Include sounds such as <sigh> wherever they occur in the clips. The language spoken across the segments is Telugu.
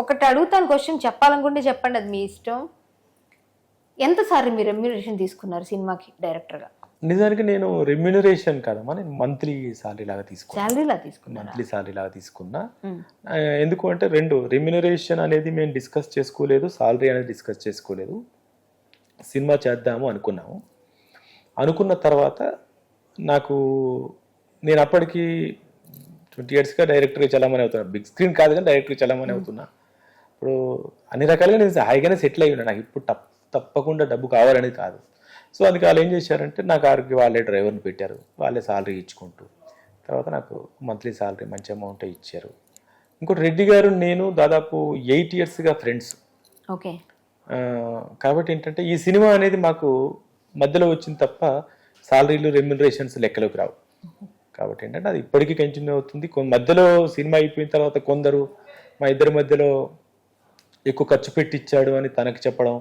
ఒకటి అడుగుతాను క్వశ్చన్ చెప్పాలనుకుంటే చెప్పండి అది మీ ఇష్టం. ఎంత సార్ మీరు రెమ్యూనరేషన్ తీసుకున్నారు సినిమాకి డైరెక్టర్గా? నిజానికి నేను రెమ్యునరేషన్ కాదమ్మా నేను మంత్లీ సాలరీ లాగా తీసుకున్నా. శాలరీలా తీసుకున్నారా? మంత్లీ సాలరీ లాగా తీసుకున్నా. ఎందుకు అంటే రెండు రెమ్యునరేషన్ అనేది మేము డిస్కస్ చేసుకోలేదు సాలరీ అనేది డిస్కస్ చేసుకోలేదు. సినిమా చేద్దాము అనుకున్నాము. అనుకున్న తర్వాత నాకు నేను అప్పటికి ట్వంటీ ఇయర్స్గా డైరెక్టర్గా చలామణి అవుతున్నా. బిగ్ స్క్రీన్ కాదు కానీ డైరెక్టర్గా చలామణి అవుతున్నా. ఇప్పుడు అన్ని రకాలుగా నేను హాయిగానే సెటిల్ అయ్యి ఉన్నా నాకు ఇప్పుడు తప్ప తప్పకుండా డబ్బు కావాలనేది కాదు. సో అందుకే వాళ్ళు ఏం చేశారంటే నాకు ఆరికి వాళ్ళే డ్రైవర్ని పెట్టారు. వాళ్ళే సాలరీ ఇచ్చుకుంటూ. తర్వాత నాకు మంత్లీ సాలరీ మంచి అమౌంట్ ఇచ్చారు. ఇంకోటి రెడ్డి గారు నేను దాదాపు ఎయిట్ ఇయర్స్గా ఫ్రెండ్స్ ఓకే. కాబట్టి ఏంటంటే ఈ సినిమా అనేది మాకు మధ్యలో వచ్చింది తప్ప సాలరీలు రెమ్యునరేషన్స్ లెక్కలోకి రావు. కాబట్టి ఏంటంటే అది ఇప్పటికీ కంటిన్యూ అవుతుంది. మధ్యలో సినిమా అయిపోయిన తర్వాత కొందరు మా ఇద్దరి మధ్యలో ఎక్కువ ఖర్చు పెట్టిచ్చాడు అని తనకు చెప్పడం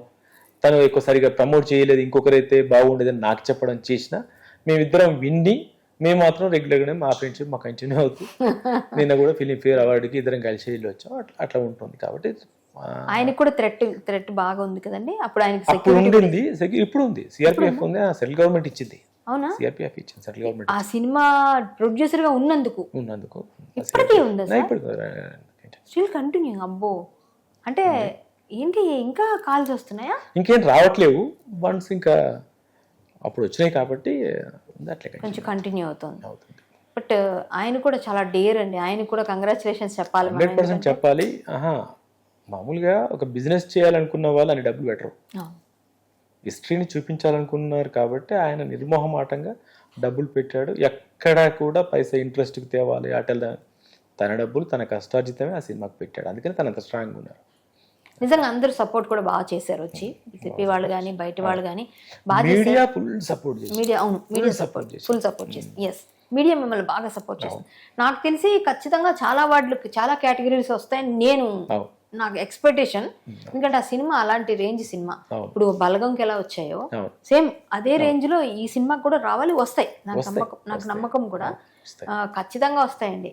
తను ఎక్కువ సరిగా ప్రమోట్ చేయలేదు ఇంకొకరైతే బాగుండేదని నాకు చెప్పడం చేసిన మేమిద్దరం విన్ని మేము మాత్రం రెగ్యులర్గానే మా ఫ్రెండ్షిప్ మాకు కంటిన్యూ అవుతుంది <laughs> నిన్న కూడా ఫిలిం ఫేర్ అవార్డుకి ఇద్దరం కలిసి వెళ్ళి వచ్చాం. అట్లా అట్లా ఉంటుంది కాబట్టి ఆయనకు కూడా థ్రెట్ థ్రెట్ బాగా ఉంది కదండి. అప్పుడు ఆయనకి అప్పుడు సెక్యూరిటీ ఉండింది సెక్యూ- ఇప్పుడు ఉంది. సిఆర్పిఎఫ్ ఉంది? సెంట్రల్ గవర్నమెంట్ ఇచ్చింది. అవునా? సిఆర్పిఎఫ్ ఇచ్చింది సెంట్రల్ గవర్నమెంట్ ఆ సినిమా ప్రొడ్యూసర్గా ఉన్నందుకు. ఉన్నందుకు. ఇప్పటికీ ఉందా స్టిల్ కంటిన్యూ అబ్బో. అంటే ఏంటి ఇంకా కాల్స్ వస్తున్నాయా? ఇంకేం రావట్లేవు. వన్స్ ఇంకా అప్పుడు వచ్చినాయి కాబట్టి కొంచెం కంటిన్యూ అవుతుంది. అవుతుంది. బట్ ఆయన కూడా చాలా డేర్ అండి. ఆయన కూడా కంగ్రాచులేషన్స్ చెప్పాలి. హండ్రెడ్ పర్సెంట్ చెప్పాలి. ఆహా మామూలుగా ఒక బిజినెస్ చేయాలనుకున్న వాళ్ళు అని డబ్బులు పెట్టరు. హిస్టరీని చూపించాలనుకున్నారు కాబట్టి ఆయన నిర్మోహమాటంగా డబ్బులు పెట్టాడు. ఎక్కడా కూడా పైసా ఇంట్రెస్ట్కి తేవాలి. అటల్ తన డబ్బులు తన కష్టార్జితమే ఆ సినిమాకి పెట్టాడు. అందుకని తన అంత స్ట్రాంగ్ ఉన్నారు. నిజంగా అందరూ సపోర్ట్ కూడా బాగా చేశారు వచ్చి. సిపి వాళ్ళు కానీ బయట వాళ్ళు కానీ బాగా మీడియా ఫుల్ సపోర్ట్ చేసి మీడియా అవును. Media support. ఫుల్ సపోర్ట్ చేసింది ఎస్ మీడియా మిమ్మల్ని బాగా సపోర్ట్ చేసింది. నాకు తెలిసి ఖచ్చితంగా చాలా వార్డులకు చాలా కేటగిరీస్ వస్తాయని నేను నాకు ఎక్స్పెక్టేషన్ ఎందుకంటే ఆ సినిమా అలాంటి రేంజ్ సినిమా. ఇప్పుడు బలగంకి ఎలా వచ్చాయో సేమ్ అదే రేంజ్లో ఈ సినిమా కూడా రావాలి వస్తాయి. నాకు నమ్మకం నాకు నమ్మకం కూడా ఖచ్చితంగా వస్తాయండి.